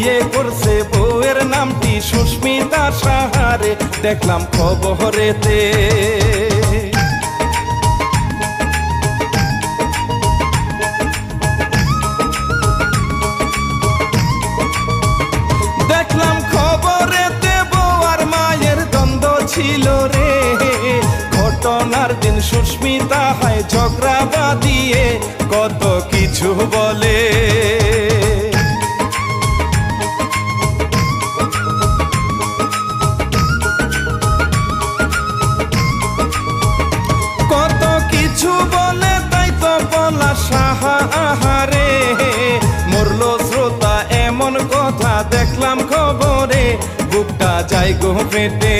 বিয়ে করছে বউয়ের নামটি সুস্মিতা সাহারে। দেখলাম খবরেতে। দেখলাম খবরেতে বউ মায়ের দ্বন্দ্ব ছিল রে। ঘটনার দিন সুস্মিতা হয় ঝগড়া বাদিয়ে কত কিছু বলে। দেখলাম খবরে বুকটা যাই গো পেটে